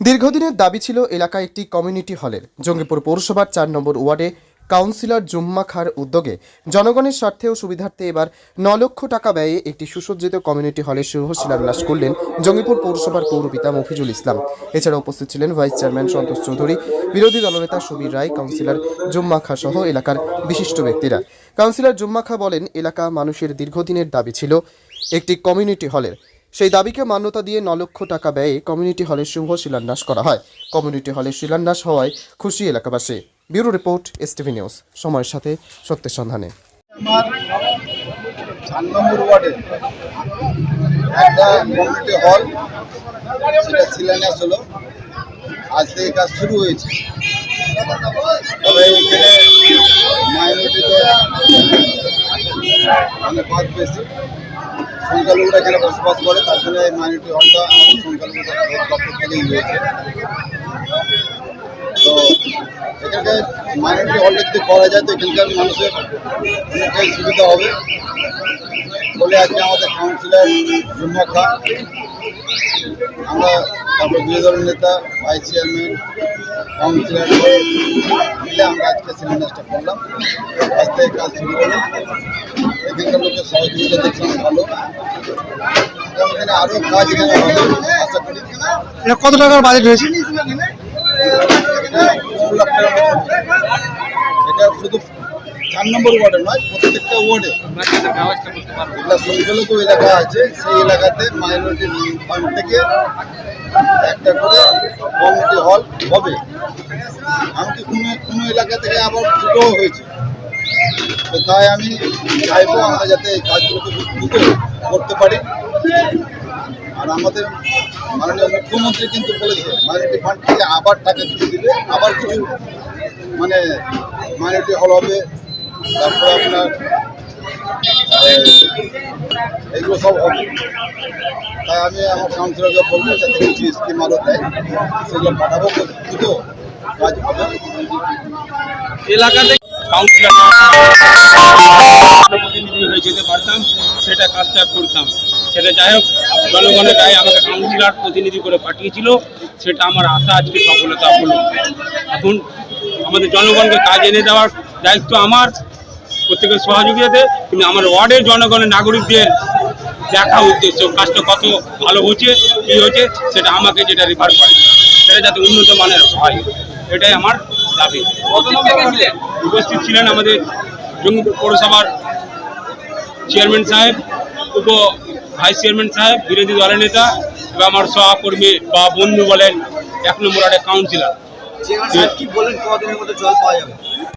দীর্ঘদিনের দাবি ছিল এলাকায় একটি কমিউনিটি হলের জঙ্গিপুর পৌরসভার চার নম্বর ওয়ার্ডে কাউন্সিলর জুম্মা খার উদ্যোগে জনগণের স্বার্থে ও সুবিধার্থে এবার ন লক্ষ টাকা ব্যয়ে একটি সুসজ্জিত কমিউনিটি হলের শুভ শিলান্যাস করলেন জঙ্গিপুর পৌরসভার পৌরপিতা মফিজুল ইসলাম। এছাড়া উপস্থিত ছিলেন ভাইস চেয়ারম্যান সন্তোষ চৌধুরী, বিরোধী দলনেতা সুবীর রায় কাউন্সিলর জুম্মা খা সহ এলাকার বিশিষ্ট ব্যক্তিরা। কাউন্সিলর জুম্মা খা বলেন, এলাকা মানুষের দীর্ঘদিনের দাবি ছিল একটি কমিউনিটি হলের সেই দাবিকে মান্যতা দিয়ে ন লক্ষ টাকা ব্যয়ে কমিউনিটি হলের শুভ শিলান্যাস করা হয়। কমিউনিটি হলের শিলান্যাস হওয়ায় খুশি এলাকাবাসী। Bureau report, STV news. সময়ের সাথে সত্যের সন্ধানে। আজ থেকে কাজ শুরু হয়েছে। তবে এখানে মাইনরিটিতে মানে বাদ বেশি সংখ্যালঘুরা এখানে বসবাস করে, তার জন্য এই মাইনরিটি হলটা সংখ্যালঘু দপ্তর থেকেই হয়েছে তো এখানে মাইনরিটি হলটা যদি করা যায়, তো এখানকার মানুষের অনেকটাই সুবিধা হবে। বলে আজকে আমাদের কাউন্সিলর জুম্মা খা আমরা তারপর বিরোধী দলের নেতা ভাইস চেয়ারম্যান কাউন্সিলর মিলে আমরা আজকে সিলিন্ডারটা করলাম। থেকে কাজ এখানকার লোকের সহযোগিতা দেখলাম ভালো। দিনে আরও কাজ এখানে আশা করি এটা কত টাকার বাজেট হয়েছে। এটা শুধু চার নম্বর ওয়ার্ডে নয় প্রত্যেকটা ওয়ার্ডে। সংখ্যালঘু এলাকা আছে সেই এলাকাতে মাইনরিটি ফান্ড থেকে একটা করে কমিউনিটি হল হবে। এমনকি কোনো কোনো এলাকা থেকে আবার ছোটও হয়েছে। তাই আমি চাইব আমরা যাতে এই কাজগুলোকে দ্রুত করতে পারি। আর আমাদের মাননীয় মুখ্যমন্ত্রী কিন্তু বলেছে মাইনরিটি ফান্ড থেকে আবার টাকা কিছু দিবে আবার কিছু মানে মাইনরিটি হল হবে তারপরে আপনার এই, এইগুলো সব হবে। তাই আমি আমার কাউন্সিলরকে বলব যাতে কিছু স্কিম আরও দেয় সেগুলো পাঠাবো দ্রুত কাজ হবে। এলাকাতে কাউন্সিলর প্রতিনিধি যেতে পারতাম সেটা কাজটা করতাম, সেটা যাই হোক জনগণের কাউন্সিলর প্রতিনিধি করে পাঠিয়েছিল সেটা আমার আশা আজকে সফলতা হলো এখন আমাদের জনগণকে কাজ এনে দেওয়ার দায়িত্ব আমার প্রত্যেকের সহযোগিতাতে কিন্তু আমার ওয়ার্ডের জনগণের নাগরিকদের দেখা উদ্দেশ্য, কাজটা কত ভালো হচ্ছে কী হচ্ছে সেটা আমাকে যেটা রেফার করে সেটা যাতে উন্নত মানের হয়। এটাই আমার দাবি। উপস্থিত ছিলেন আমাদের জঙ্গিপুর পৌরসভার চেয়ারম্যান সাহেব উপ ভাইস চেয়ারম্যান সাহেব বিরোধী দলের নেতা এবং আমার সহকর্মী বা বন্ধু বলেন এক নম্বর একটা কাউন্সিলর। কি বলেন? কদিনের মধ্যে জল পাওয়া যাবে?